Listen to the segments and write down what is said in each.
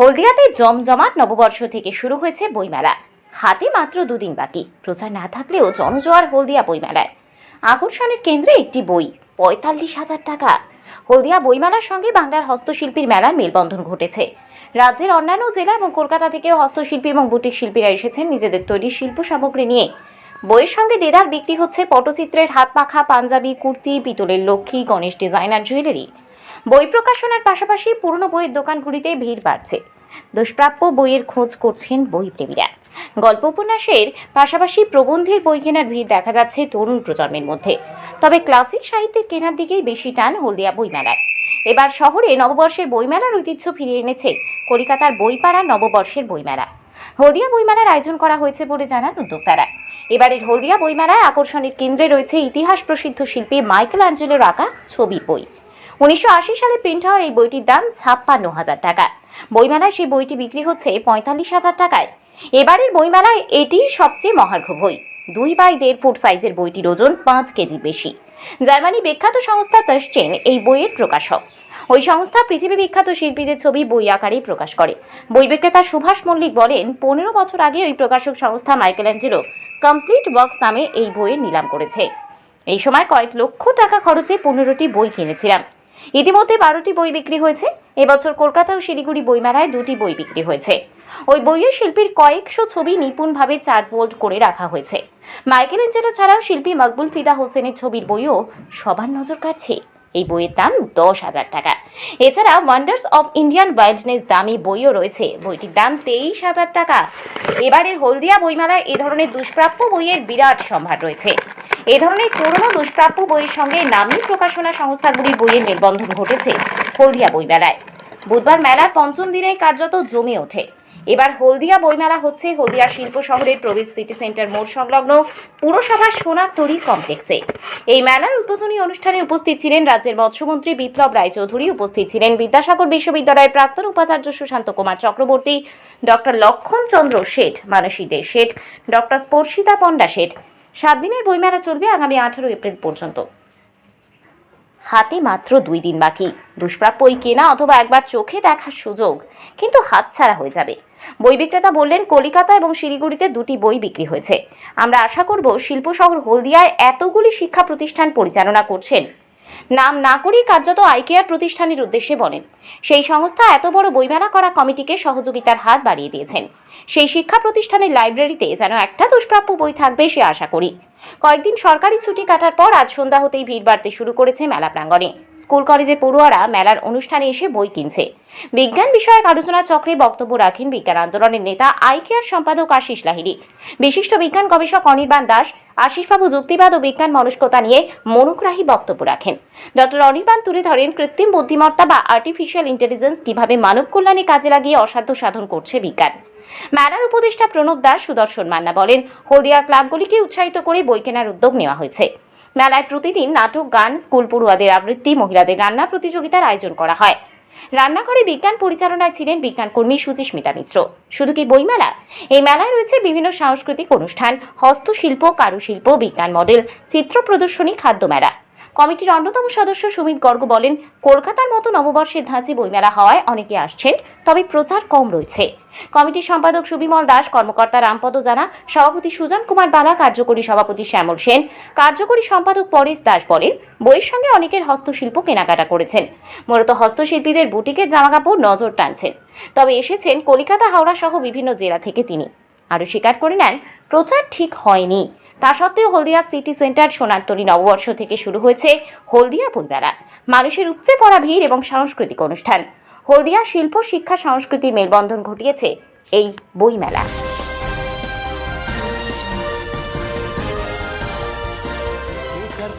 হলদিয়াতে জমজমাট নববর্ষ থেকে শুরু হয়েছে বইমেলা। হাতে মাত্র দুদিন বাকি। প্রচার না থাকলেও জনজোয়ার হলদিয়া বইমেলায়। আকর্ষণের কেন্দ্রে একটি বই, পঁয়তাল্লিশ হাজার টাকা। হলদিয়া বইমেলার সঙ্গে বাংলার হস্তশিল্পীর মেলার মেলবন্ধন ঘটেছে। রাজ্যের অন্যান্য জেলা এবং কলকাতা থেকেও হস্তশিল্পী এবং বুটিক শিল্পীরা এসেছেন নিজেদের তৈরি শিল্প সামগ্রী নিয়ে। বইয়ের সঙ্গে দেদার বিক্রি হচ্ছে পটচিত্রের হাত পাখা পাঞ্জাবি, কুর্তি, পিতলের লক্ষ্মী, গণেশ ডিজাইনার জুয়েলারি। বই প্রকাশনার পাশাপাশি পুরনো বইয়ের দোকানগুলিতে ভিড় বাড়ছে। দুষ্প্রাপ্য বইয়ের খোঁজ করছেন বই প্রেমীরা গল্প উপন্যাসের পাশাপাশি প্রবন্ধের বই কেনার ভিড় দেখা যাচ্ছে তরুণ প্রজন্মের মধ্যে। তবে ক্লাসিক সাহিত্যের কেনার দিকেই বেশি টান হলদিয়া বইমেলায় এবার শহরে নববর্ষের বইমেলার ঐতিহ্য ফিরিয়ে এনেছে কলকাতার বইপাড়া নববর্ষের বইমেলা। হলদিয়া বইমেলার আয়োজন করা হয়েছে বলে জানান উদ্যোক্তারা। এবারের হলদিয়া বইমেলায় আকর্ষণের কেন্দ্রে রয়েছে ইতিহাস প্রসিদ্ধ শিল্পী মাইকেল অ্যাঞ্জেলোর আঁকা ছবির বই। উনিশশো আশি সালে প্রিন্ট হওয়া এই বইটির দাম ছাপ্পান্ন হাজার টাকা। বইমেলায় সেই বইটি বিক্রি হচ্ছে পঁয়তাল্লিশ হাজার টাকায়। এবারের বইমেলায় এটি সবচেয়ে মহার্ঘ বই। দুই বাই দেড় ফুট সাইজের বইটির ওজন পাঁচ কেজি বেশি। জার্মানি বিখ্যাত সংস্থা তাসচেন এই বইয়ের প্রকাশক। ওই সংস্থা পৃথিবী বিখ্যাত শিল্পীদের ছবি, বই আকারেই প্রকাশ করে। বই বিক্রেতা সুভাষ মল্লিক বলেন, পনেরো বছর আগে ওই প্রকাশক সংস্থা মাইকেল অ্যাঞ্জেলো কমপ্লিট বক্স নামে এই বইয়ের নিলাম করেছে। এই সময় কয়েক লক্ষ টাকা খরচে পনেরোটি বই কিনেছিলাম। ইতিমধ্যে বারোটি বই বিক্রি হয়েছে। এবছর কলকাতা ও শিলিগুড়ি বইমেলায় দুটি বই বিক্রি হয়েছে। ওই বইয়ের শিল্পীর কয়েকশো ছবি নিপুণভাবে চার ফোল্ড করে রাখা হয়েছে। মাইকেল এঞ্জেলো ছাড়াও শিল্পী মকবুল ফিদা হোসেনের ছবির বইও সবার নজর কাড়ছে। এই বইয়ের দাম দশ হাজার টাকা। এছাড়া ওয়ান্ডার্স অফ ইন্ডিয়ান ওয়াইল্ডনেস দামি বইও রয়েছে। বইটির দাম তেইশ হাজার টাকা। এবারের হলদিয়া বইমেলায় এ ধরনের দুষ্প্রাপ্য বইয়ের বিরাট সম্ভার রয়েছে। এ ধরনের পুরনো দুষ্প্রাপ্য বইয়ের সঙ্গে নামী প্রকাশনা সংস্থাগুলির বইয়ের মেলবন্ধন ঘটেছে হলদিয়া বইমেলায়। বুধবার মেলার পঞ্চম দিনে কার্যত জমে ওঠে। এবার হলদিয়া বইমেলা হচ্ছে হলদিয়া শিল্প শহরের প্রবেশ সিটি সেন্টার মোড় সংলগ্ন পুরসভার সোনার তরী কমপ্লেক্সে এই মেলার উদ্বোধনী অনুষ্ঠানে উপস্থিত ছিলেন রাজ্যের মৎস্যমন্ত্রী বিপ্লব রায়চৌধুরী, উপস্থিত ছিলেন বিদ্যাসাগর বিশ্ববিদ্যালয়ের প্রাক্তন উপাচার্য সুশান্ত কুমার চক্রবর্তী, ডক্টর লক্ষণ চন্দ্র শেঠ, মানসী দে শেঠ, ডক্টর স্পর্শিতা পণ্ডা শেঠ। সাত দিনের বইমেলা চলবে আগামী আঠারো এপ্রিল পর্যন্ত। হাতে মাত্র দুই দিন বাকি। দুষ্প্রাপ্য ওই কেনা অথবা একবার চোখে দেখার সুযোগ কিন্তু হাতছাড়া হয়ে যাবে। বই বিক্রেতা বললেন, কলিকাতা এবং শিলিগুড়িতে দুটি বই বিক্রি হয়েছে। আমরা আশা করব শিল্প শহর হলদিয়ায় এতগুলি শিক্ষা প্রতিষ্ঠান পরিচালনা করছেন। নাম না করেই কার্যত আইকেয়ার প্রতিষ্ঠানের উদ্দেশ্যে বলেন। সেই সংস্থা এত বড় বইমেলা করা কমিটিকে সহযোগিতার হাত বাড়িয়ে দিয়েছেন। সেই শিক্ষা প্রতিষ্ঠানের লাইব্রেরিতে যেন একটা দুষ্প্রাপ্য বই থাকবে সে আশা করি। কয়েকদিন সরকারি ছুটি কাটার পর আজ সন্ধ্যা হতেই ভিড় বাড়তে শুরু করেছে মেলা প্রাঙ্গণে। স্কুল কলেজে পড়ুয়ারা মেলার অনুষ্ঠানে এসে বই কিনছে। বিজ্ঞান বিষয়ক আলোচনা চক্রে বক্তব্য রাখেন বিজ্ঞান আন্দোলনের নেতা আইকেয়ার সম্পাদক আশিস লাহিড়ী। বিশিষ্ট বিজ্ঞান গবেষক অনির্বাণ দাস, আশিসবাবু যুক্তিবাদ ও বিজ্ঞান মনস্কতা নিয়ে মনোগ্রাহী বক্তব্য রাখেন। ডক্টর অনির্বাণ তুলে ধরেন, কৃত্রিম বুদ্ধিমত্তা বা আর্টিফিশিয়াল ইন্টেলিজেন্স কীভাবে মানব কল্যাণে কাজে লাগিয়ে অসাধ্য সাধন করছে বিজ্ঞান। মেলার উপদেষ্টা প্রণব দাস সুদর্শন মান্না বলেন, হলদিয়ার ক্লাবগুলিকে উৎসাহিত করে বই কেনার উদ্যোগ নেওয়া হয়েছে। মেলায় প্রতিদিন নাটক, গান, স্কুল পড়ুয়াদের আবৃত্তি, মহিলাদের রান্না প্রতিযোগিতার আয়োজন করা হয়। রান্নাঘরে বিজ্ঞান পরিচালনায় ছিলেন বিজ্ঞানকর্মী সুচিস্মিতা মিশ্র। শুধু কি বইমেলা? এই মেলায় রয়েছে বিভিন্ন সাংস্কৃতিক অনুষ্ঠান, হস্তশিল্প, কারুশিল্প, বিজ্ঞান মডেল, চিত্র প্রদর্শনী, খাদ্য মেলা। কমিটির অন্যতম সদস্য সুমিত গর্গ বলেন, কলকাতার মতো নববর্ষের ধাঁচে বইমেলা হওয়ায় অনেকে আসছেন, তবে প্রচার কম রয়েছে। কমিটির সম্পাদক সুবিমল দাস, কর্মকর্তা রামপদ জানা, সভাপতি সুজন কুমার বালা, কার্যকরী সভাপতি শ্যামল সেন, কার্যকরী সম্পাদক পরেশ দাস বলেন, বইয়ের সঙ্গে অনেকের হস্তশিল্প কেনাকাটা করেছেন। মূলত হস্তশিল্পীদের বুটিকের জামাকাপড় নজর টানছেন। তবে এসেছেন কলিকাতা, হাওড়া সহ বিভিন্ন জেলা থেকে তিনি। আরও স্বীকার করে নেন, প্রচার ঠিক হয়নি। তা সত্ত্বেও হলদিয়া সিটি সেন্টার সোনারতরী নববর্ষ থেকে শুরু হয়েছে হলদিয়া বইমেলা মানুষের উপচে পড়া ভিড় এবং সাংস্কৃতিক অনুষ্ঠান। হলদিয়া শিল্প, শিক্ষা, সংস্কৃতির মেলবন্ধন ঘটিয়েছে এই বইমেলা।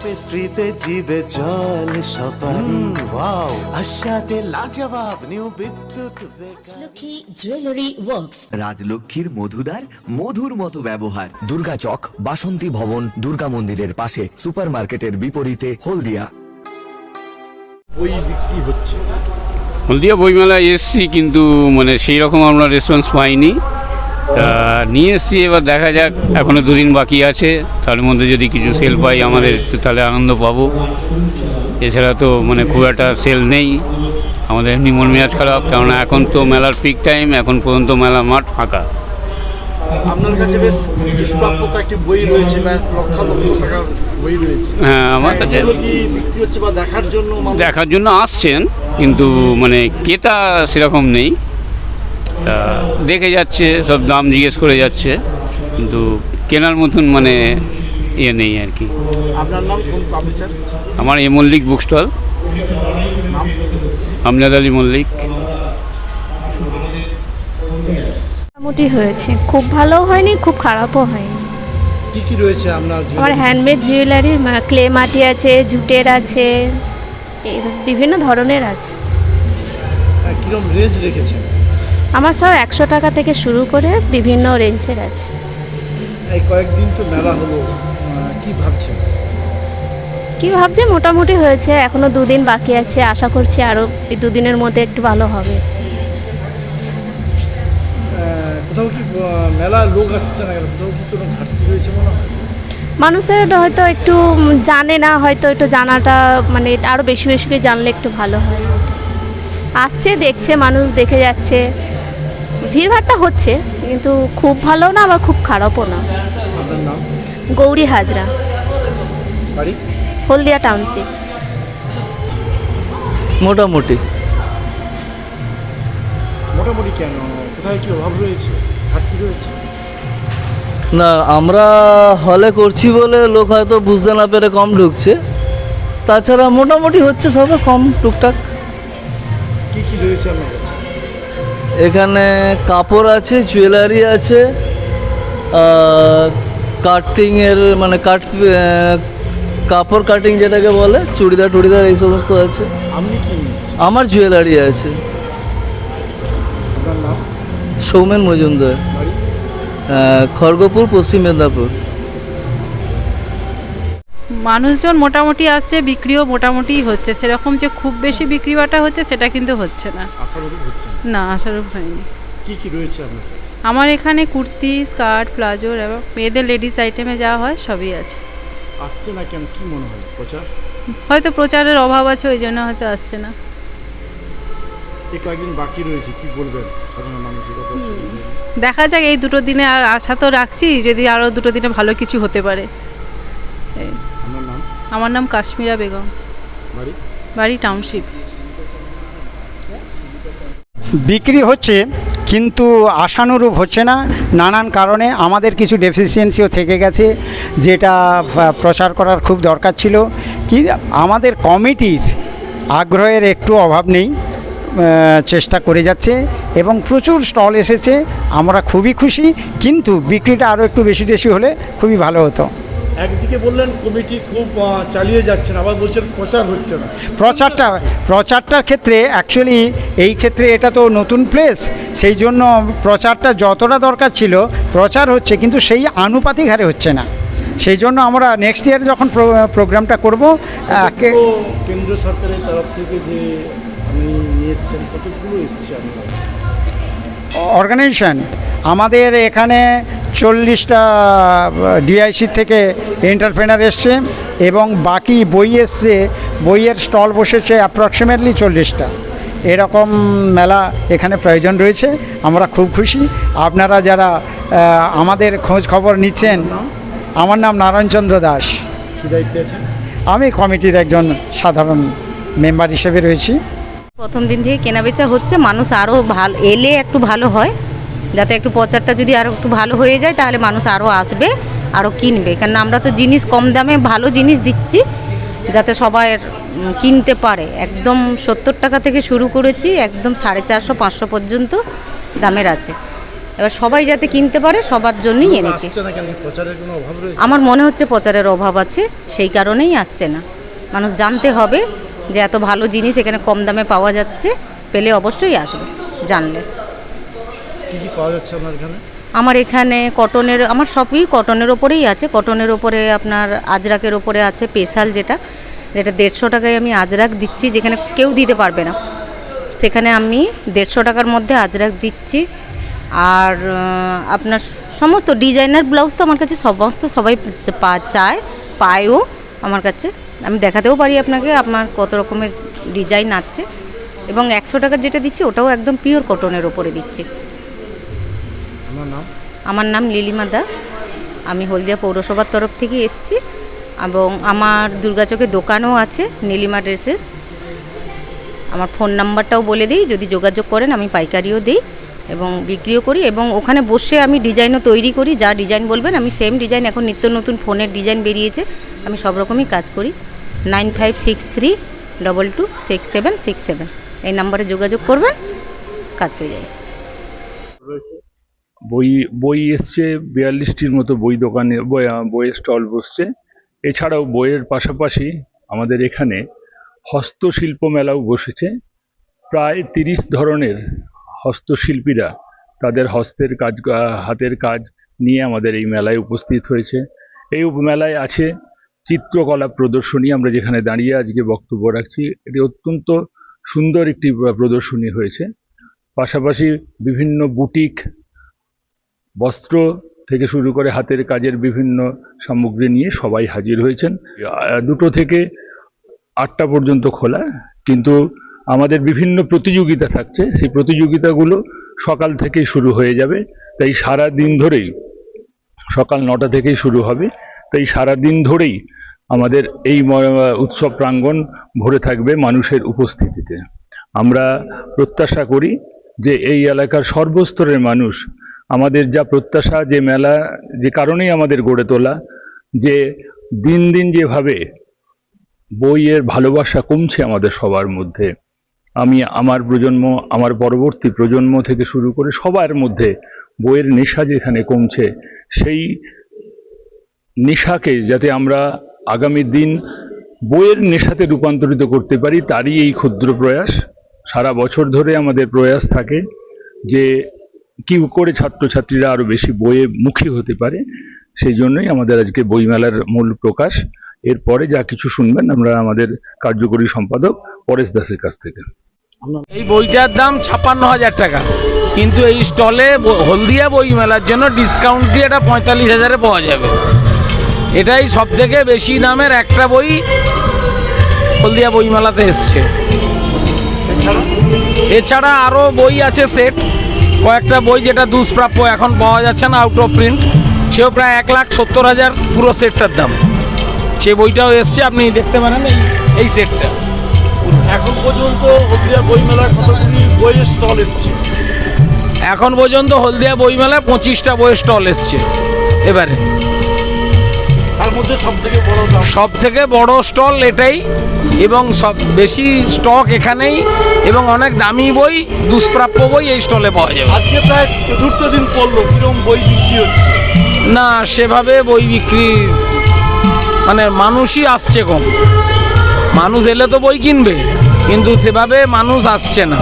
পেস্ট্রিতে জিবে জল সপারি। ওয়াও। আশাতে Lajawab new Bidyut baker. Lakshmi jewellery works. রাজলক্ষ্মীর মধুদার মধুর মতো ব্যবহার। দুর্গা চক বাসন্তী ভবন দুর্গা মন্দিরের পাশে সুপারমার্কেটের বিপরীতে হলদিয়া। বই বিক্রি হচ্ছে। হলদিয়া বইমেলায় এসছি কিন্তু মানে সেই রকম আমরা রেসপন্স পাইনি। তা নিয়ে এসছি এবার দেখা যাক এখনও দুদিন বাকি আছে। তার মধ্যে যদি কিছু সেল পাই আমাদের একটু তাহলে আনন্দ পাবো। এছাড়া তো মানে খুব একটা সেল নেই। আমাদের এমনি মন মেজাজ খারাপ কেননা এখন তো মেলার পিক টাইম এখন পর্যন্ত মেলা মাঠ ফাঁকা। আপনার কাছে বেশ দুষ্প্রাপ্য কয়েকটি বই রয়েছে লক্ষ লক্ষ টাকার বই রয়েছে। হ্যাঁ আমার কাছে বিক্রি হচ্ছে বা দেখার জন্য দেখার জন্য আসছেন কিন্তু মানে ক্রেতা সেরকম নেই। তা দেখে যাচ্ছে সব দাম জিজ্ঞেস করে যাচ্ছে। কিন্তু কেনার মতন মানে ইয়ে নেই আর কি। আপনার নাম কোন পাবলিশার আমার A Mallick book stall. Amjad Ali Mallick. মোটামুটি হয়েছে। খুব ভালো হয়নি খুব খারাপও হয়নি। কি কি রয়েছে আপনার আমার হ্যান্ডমেড জুয়েলারি ক্লে মাটি আছে জুটের আছে এই বিভিন্ন ধরনের আছে। হ্যাঁ, কিরম রেঞ্জ রেখেছেন? আমার সব একশো টাকা থেকে শুরু করে বিভিন্ন রেঞ্জের আছে। এই কয়েকদিন তো মেলা হলো কি ভাবছেন? কি ভাবছি মোটামুটি হয়েছে এখনও দুদিন বাকি আছে আশা করছি আরও এই দুদিনের মধ্যে একটু ভালো হবে। কোথাও কি মেলার লোক আসছে না কোথাও কি কোনো ঘাটতি রয়েছে মনে হয়? মানুষের হয়তো একটু জানে না হয়তো একটু জানাটা মানে আরও বেশি বেশি করে জানলে একটু ভালো হয়। আসছে দেখছে মানুষ দেখে যাচ্ছে। ভিড়ভাড়টা হচ্ছে কিন্তু খুব ভালো না আবার খুব খারাপও না। গৌরী হাজরা। হলদিয়া টাউনশিপ। মোটামুটি। মোটামুটি কেন? কোথায় কি অভাব রয়েছে? ঘাটতি রয়েছে? না আমরা হলে করছি বলে লোক হয়তো বুঝতে না পেরে কম ঢুকছে। তাছাড়া মোটামুটি হচ্ছে সবে কম টুকটাক। কি কি রয়েছে আপনার কাছে? এখানে কাপড় আছে জুয়েলারি আছে কাটিংয়ের মানে কাট কাপড় কাটিং যেটাকে বলে চুড়িদার টুড়িদার এই সমস্ত আছে? আমার জুয়েলারি আছে। সৌমেন মজুমদার। খড়গপুর পশ্চিম মেদিনীপুর। মানুষজন মোটামুটি আসছে বিক্রিও মোটামুটি হচ্ছে। সেরকম যে খুব বেশি বিক্রি বাটা হচ্ছে সেটা কিন্তু হচ্ছে না। না। আশারূপ হয়নি। কি কি রয়েছে আপনার? আমার এখানে কুর্তি স্কার্ট প্লাজো এবং মেয়েদের লেডিস আইটেমে যা হয় সবই আছে। আসছে না কেন? কি মনে হয়? প্রচার? হয়তো প্রচারের অভাব আছে ওই জন্য হয়তো আসছে না। এই কয়েকদিন বাকি রয়েছে কি বলবেন? সাধারণ মানুষের কথা দেখা যাক এই দুটো দিনে আর আশা তো রাখছি যদি আরও দুটো দিনে ভালো কিছু হতে পারে। আমার নাম কাশ্মীরা বেগম। বাড়ি? বাড়ি টাউনশিপ। বিক্রি হচ্ছে, কিন্তু আশানুরূপ হচ্ছে না। নানান কারণে আমাদের কিছু ডেফিসিয়েন্সিও থেকে গেছে, যেটা প্রচার করার খুব দরকার ছিল। কি, আমাদের কমিটির আগ্রহের একটু অভাব নেই চেষ্টা করে যাচ্ছে, এবং প্রচুর স্টল এসেছে, আমরা খুবই খুশি, কিন্তু বিক্রিটা আরও একটু বেশি বেশি হলে খুবই ভালো হতো। একদিকে বললেন কমিটি খুব চালিয়ে যাচ্ছেন আবার বলছেন প্রচার হচ্ছে না। প্রচারটা প্রচারটার ক্ষেত্রে অ্যাকচুয়ালি এই ক্ষেত্রে এটা তো নতুন প্লেস সেই জন্য প্রচারটা যতটা দরকার ছিল প্রচার হচ্ছে কিন্তু সেই আনুপাতিক হারে হচ্ছে না। সেই জন্য আমরা নেক্সট ইয়ার যখন প্রোগ্রামটা করব কেন্দ্র সরকারের তরফ থেকে যে আপনি নিয়ে এসছেন কতগুলো এসছে আপনার অর্গানাইজেশন আমাদের এখানে চল্লিশটা ডিআইসি থেকে এন্টারপ্রেনার এসছে এবং বাকি বই এসছে বইয়ের স্টল বসেছে অ্যাপ্রক্সিমেটলি চল্লিশটা। এরকম মেলা এখানে প্রয়োজন রয়েছে আমরা খুব খুশি। আপনারা যারা আমাদের খোঁজ খবর নিচ্ছেন আমার নাম নারায়ণচন্দ্র দাস। আমি কমিটির একজন সাধারণ মেম্বার হিসেবে রয়েছি। প্রথম দিন থেকে কেনাবেচা হচ্ছে মানুষ আরও ভালো এলে একটু ভালো হয়। যাতে একটু প্রচারটা যদি আরও একটু ভালো হয়ে যায় তাহলে মানুষ আরও আসবে আরও কিনবে। কারণ আমরা তো জিনিস কম দামে ভালো জিনিস দিচ্ছি যাতে সবাই কিনতে পারে। একদম সত্তর টাকা থেকে শুরু করেছি একদম সাড়ে চারশো পাঁচশো পর্যন্ত দামের আছে। এবার সবাই যাতে কিনতে পারে সবার জন্যই এনেছি। কেন? কোনো আমার মনে হচ্ছে প্রচারের অভাব আছে সেই কারণেই আসছে না। মানুষ জানতে হবে যে এত ভালো জিনিস এখানে কম দামে পাওয়া যাচ্ছে পেলে অবশ্যই আসবে জানলে। কি কি পাওয়া যাচ্ছে আপনার এখানে? আমার এখানে কটনের আমার সবই কটনের ওপরেই আছে। কটনের ওপরে আপনার আজরাকের ওপরে আছে স্পেশাল যেটা যেটা দেড়শো টাকায় আমি আজরাক দিচ্ছি যেখানে কেউ দিতে পারবে না। সেখানে আমি দেড়শো টাকার মধ্যে আজরাক দিচ্ছি। আর আপনার সমস্ত ডিজাইনার ব্লাউজ তো আমার কাছে সমস্ত সবাই পা চায় পায়ও আমার কাছে। আমি দেখাতেও পারি আপনাকে আপনার কত রকমের ডিজাইন আছে। এবং একশো টাকার যেটা দিচ্ছি ওটাও একদম পিওর কটনের ওপরে দিচ্ছি। আমার নাম? লিলিমা দাস। আমি হলদিয়া পৌরসভার তরফ থেকে এসছি এবং আমার দুর্গাচকে দোকানও আছে নীলিমা ড্রেসেস আমার ফোন নাম্বারটাও বলে দিই যদি যোগাযোগ করেন আমি পাইকারিও দিই এবং বিক্রিও করি এবং ওখানে বসে আমি ডিজাইনও তৈরি করি। যা ডিজাইন বলবেন আমি সেম ডিজাইন এখন নিত্য নতুন ফোনের ডিজাইন বেরিয়েছে আমি সব রকমই কাজ করি। Nine five six three double two six seven six seven. এই নাম্বারে যোগাযোগ করবেন, কাজ পেয়ে যাবে বই বই এসছে বিয়াল্লিশটির মতো বই দোকানে, বই বইয়ের স্টল বসছে। এছাড়াও বইয়ের পাশাপাশি আমাদের এখানে হস্তশিল্প মেলাও বসেছে। প্রায় তিরিশ ধরনের হস্তশিল্পীরা তাদের হস্তের কাজ হাতের কাজ নিয়ে আমাদের এই মেলায় উপস্থিত হয়েছে। এই মেলায় আছে চিত্রকলা প্রদর্শনী আমরা যেখানে দাঁড়িয়ে আজকে বক্তব্য রাখছি, এটি অত্যন্ত সুন্দর একটি প্রদর্শনী হয়েছে। পাশাপাশি বিভিন্ন বুটিক, বস্ত্র থেকে শুরু করে হাতের কাজের বিভিন্ন সামগ্রী নিয়ে সবাই হাজির হয়েছেন। দুটো থেকে আটটা পর্যন্ত খোলা, কিন্তু আমাদের বিভিন্ন প্রতিযোগিতা থাকছে। সেই প্রতিযোগিতাগুলো সকাল থেকেই শুরু হয়ে যাবে। তাই সারা দিন ধরেই সকাল নটা থেকেই শুরু হবে। তাই সারাদিন ধরেই আমাদের এই উৎসব প্রাঙ্গণ ভরে থাকবে মানুষের উপস্থিতিতে। আমরা প্রত্যাশা করি যে এই এলাকার সর্বস্তরের মানুষ, আমাদের যা প্রত্যাশা, যে মেলা, যে কারণেই আমাদের গড়ে তোলা, যে দিন দিন যেভাবে বইয়ের ভালোবাসা কমছে আমাদের সবার মধ্যে, আমি আমার প্রজন্ম, আমার পরবর্তী প্রজন্ম থেকে শুরু করে সবার মধ্যে বইয়ের নেশা যেখানে কমছে, সেই নেশাকে যাতে আমরা আগামী দিন বইয়ের নেশাতে রূপান্তরিত করতে পারি, তারই এই ক্ষুদ্র প্রয়াস। সারা বছর ধরে আমাদের প্রয়াস থাকে যে কি করে ছাত্রছাত্রীরা আরও বেশি বইয়ে মুখী হতে পারে, সেই জন্যই আমাদের আজকে বইমেলার মূল প্রকাশ। এরপরে যা কিছু শুনবেন আমরা আমাদের কার্যকরী সম্পাদক পরেশ দাসের কাছ থেকে। এই বইটার দাম ছাপ্পান্ন হাজার টাকা। কিন্তু এই স্টলে হলদিয়া বইমেলার জন্য ডিসকাউন্ট দিয়ে এটা পঁয়তাল্লিশ হাজারে পাওয়া যাবে। এটাই সব থেকে বেশি দামের একটা বই হলদিয়া বইমেলাতে এসছে। এছাড়া? আরও বই আছে সেট। কয়েকটা বই যেটা দুষ্প্রাপ্য এখন পাওয়া যাচ্ছে না আউট অফ প্রিন্ট সেও প্রায় এক লাখ সত্তর হাজার পুরো সেটটার দাম। সে বইটাও এসছে আপনি দেখতে পারেন এই এই সেটটা। এখন পর্যন্ত হলদিয়া বই মেলায় কতগুলি বইয়ের স্টল এসছে? এখন পর্যন্ত হলদিয়া বইমেলায় পঁচিশটা বইয়ের স্টল এসছে এবারে। তার মধ্যে সব থেকে বড় সব থেকে বড় স্টল এটাই এবং সব বেশি স্টক এখানেই এবং অনেক দামি বই দুষ্প্রাপ্য বই এই স্টলে পাওয়া যাবে। আজকে প্রায় চতুর্থ দিন পড়ল কীরকম বই বিক্রি হচ্ছে? না সেভাবে বই বিক্রি মানে মানুষই আসছে কম। মানুষ এলে তো বই কিনবে কিন্তু সেভাবে মানুষ আসছে না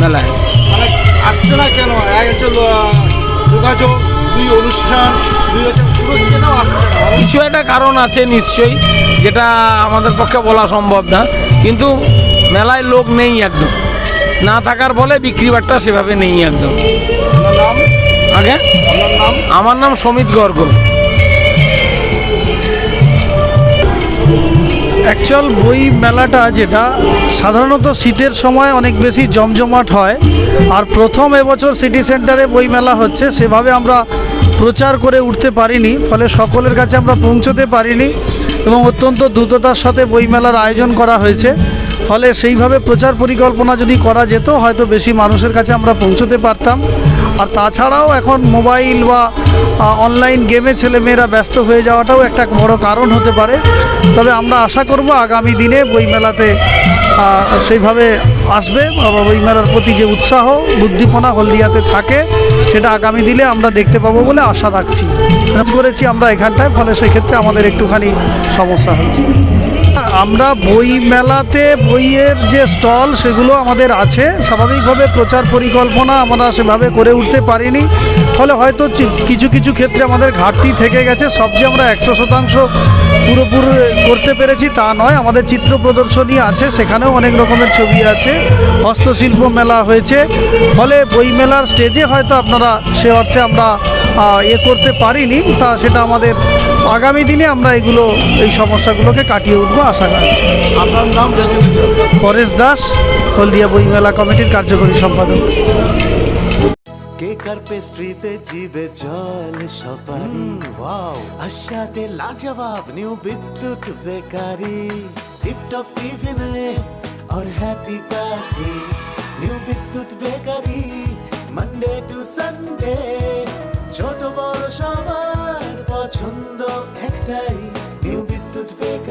মেলায়। মানে আসছে না কেন? এক হচ্ছে যোগাযোগ দুই অনুষ্ঠান দুই হচ্ছে কিছু একটা কারণ আছে নিশ্চয়ই, যেটা আমাদের পক্ষে বলা সম্ভব না। কিন্তু মেলায় লোক নেই একদম। না থাকার ফলে বিক্রি বাট্টা সেভাবে নেই একদম। আগে? আমার নাম সমিত গর্গ। অ্যাকচুয়াল বই মেলাটা যেটা, সাধারণত শীতের সময় অনেক বেশি জমজমাট হয়। আর প্রথম এবছর সিটি সেন্টারে বই মেলা হচ্ছে, সেভাবে আমরা প্রচার করে উঠতে পারিনি, ফলে সকলের কাছে আমরা পৌঁছতে পারিনি এবং অত্যন্ত দ্রুততার সাথে বই মেলার আয়োজন করা হয়েছে। ফলে সেইভাবে প্রচার পরিকল্পনা যদি করা যেত, হয়তো বেশি মানুষের কাছে আমরা পৌঁছতে পারতাম। আর তাছাড়াও এখন মোবাইল বা অনলাইন গেমে ছেলেমেয়েরা ব্যস্ত হয়ে যাওয়াটাও একটা বড় কারণ হতে পারে। তবে আমরা আশা করব আগামী দিনে বইমেলাতে সেইভাবে আসবে। বাবা বইমেলার প্রতি যে উৎসাহ বুদ্ধিপনা হলদিয়াতে থাকে, সেটা আগামী দিলে আমরা দেখতে পাবো বলে আশা রাখছি। করেছি আমরা এখানটায়, ফলে সেক্ষেত্রে আমাদের একটুখানি সমস্যা হচ্ছে। আমরা বই মেলাতে বইয়ের যে স্টল সেগুলো আমাদের আছে। স্বাভাবিকভাবে প্রচার পরিকল্পনা আমরা সেভাবে করে উঠতে পারিনি। ফলে হয়তো কিছু কিছু ক্ষেত্রে আমাদের ঘাটতি থেকে গেছে। সব যে আমরা একশো শতাংশ পুরোপুরি করতে পেরেছি তা নয়। আমাদের চিত্র প্রদর্শনী আছে, সেখানেও অনেক রকমের ছবি আছে। হস্তশিল্প মেলা হয়েছে। ফলে বই মেলার স্টেজে হয়তো আপনারা সে অর্থে আমরা এ করতে পারিনি তা সেটা আমাদের আগামী দিনে আমরা এগুলো এই সমস্যাগুলোকে কাটিয়ে উঠবো আশা রাখছি আপনার নাম পরেশ দাস হলদিয়া বইমেলা কমিটির কার্যকরী সম্পাদক কেক আর পেস্ট্রিতে জিবে জল সপারি ওয়াও আশাতে লাজবাব নিউ বিদ্যুৎ বেকারি টিপটপ টিফিনে और happy party new Bidyut bakery Monday to Sunday